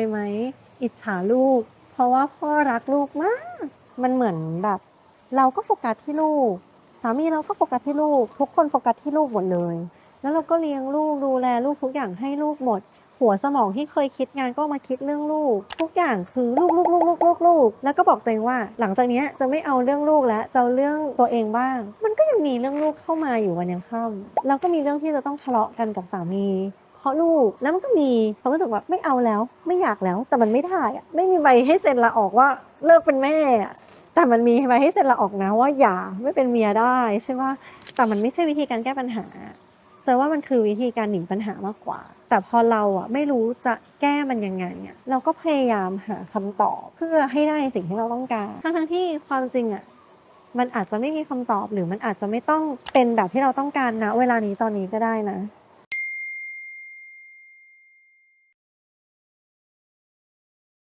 ยไหมอิจฉาลูก เพราะว่าพ่อรักลูกมาก มันเหมือนแบบ เราก็โฟกัสที่ลูก สามีเราก็โฟกัสที่ลูก ทุกคนโฟกัสที่ลูกหมดเลย แล้วเราก็เลี้ยงลูกดูแลลูกทุกอย่างให้ลูกหมด หัวสมองที่เคยคิดงานก็มาคิดเรื่องลูก ทุกอย่างคือลูกลูกลูกลูกลูกลูกแล้วก็บอกตัวเองว่า หลังจากนี้จะไม่เอาเรื่องลูกแล้วจะเเรื่องตัวเองบ้าง มันก็ยังมีเรื่องลูกเข้ามาอยู่วันยังค่ำแล้วก็มีเรื่องที่จะต้องทะเลาะกันกับสามี เพราะลูกแล้วมันก็มีความรู้สึกว่าไม่เอาแล้ว ไม่อยากแล้ว แต่มันไม่ได้อะไม่มีใบให้เซ็นลาออกว่าเลิกเป็นแม่แต่มันมีใบให้เซ็นลาออกนะว่าอย่าไม่เป็นเมียได้ใช่ไหมแต่มันไม่ใช่วิธีการแก้ปัญหาเจะว่ามันคือวิธีการหนีปัญหามากกว่า แต่พอเราอะไม่รู้จะแก้มันยังไงอะเราก็พยายามหาคำตอบเพื่อให้ได้สิ่งที่เราต้องการ ทั้งๆที่ความจริงอะมันอาจจะไม่มีคำตอบหรือมันอาจจะไม่ต้องเป็นแบบที่เราต้องการนะ เวลานี้ตอนนี้ก็ได้นะ